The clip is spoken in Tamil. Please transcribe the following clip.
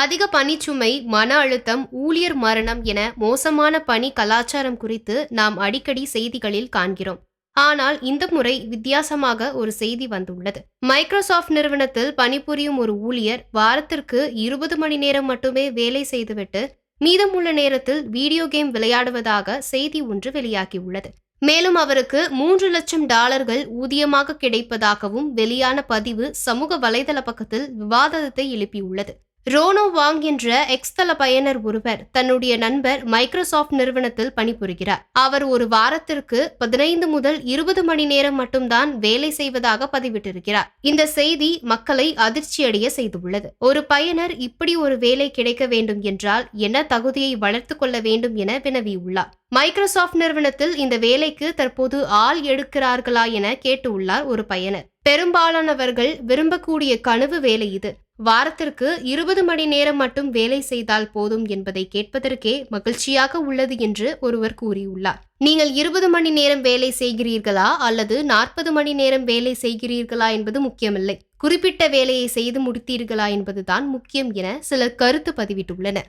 அதிக பணிச்சுமை மன அழுத்தம் ஊழியர் மரணம் என மோசமான பணி கலாச்சாரம் குறித்து நாம் அடிக்கடி செய்திகளில் காண்கிறோம். ஆனால் இந்த முறை வித்தியாசமாக ஒரு செய்தி வந்துள்ளது. மைக்ரோசாஃப்ட் நிறுவனத்தில் பணிபுரியும் ஒரு ஊழியர் வாரத்திற்கு இருபது மணி நேரம் மட்டுமே வேலை செய்துவிட்டு மீதமுள்ள நேரத்தில் வீடியோ கேம் விளையாடுவதாக செய்தி ஒன்று வெளியாகியுள்ளது. மேலும் அவருக்கு மூன்று லட்சம் டாலர்கள் ஊதியமாக கிடைப்பதாகவும் வெளியான பதிவு சமூக வலைதள பக்கத்தில் விவாதத்தை எழுப்பியுள்ளது. ரோனோ வாங் என்ற எக்ஸ்தல பயனர் ஒருவர் தன்னுடைய நண்பர் மைக்ரோசாஃப்ட் நிறுவனத்தில் பணிபுரிகிறார். அவர் ஒரு வாரத்திற்கு பதினைந்து முதல் இருபது மணி நேரம் மட்டும்தான் வேலை செய்வதாக பதிவிட்டிருக்கிறார். இந்த செய்தி மக்களை அதிர்ச்சியடைய செய்துள்ளது. ஒரு பயனர் இப்படி ஒரு வேலை கிடைக்க வேண்டும் என்றால் என்ன தகுதியை வளர்த்து கொள்ள வேண்டும் என வினவியுள்ளார். மைக்ரோசாஃப்ட் நிறுவனத்தில் இந்த வேலைக்கு தற்போது ஆள் எடுக்கிறார்களா என கேட்டுள்ளார் ஒரு பயனர். பெரும்பாலானவர்கள் விரும்பக்கூடிய கனவு வேலை இது. வாரத்திற்கு இருபது மணி நேரம் மட்டும் வேலை செய்தால் போதும் என்பதை கேட்பதற்கே மகிழ்ச்சியாக உள்ளது என்று ஒருவர் கூறியுள்ளார். நீங்கள் இருபது மணி நேரம் வேலை செய்கிறீர்களா அல்லது நாற்பது மணி நேரம் வேலை செய்கிறீர்களா என்பது முக்கியமில்லை. குறிப்பிட்ட வேலையை செய்து முடித்தீர்களா என்பதுதான் முக்கியம் என சிலர் கருத்து பதிவிட்டுள்ளனர்.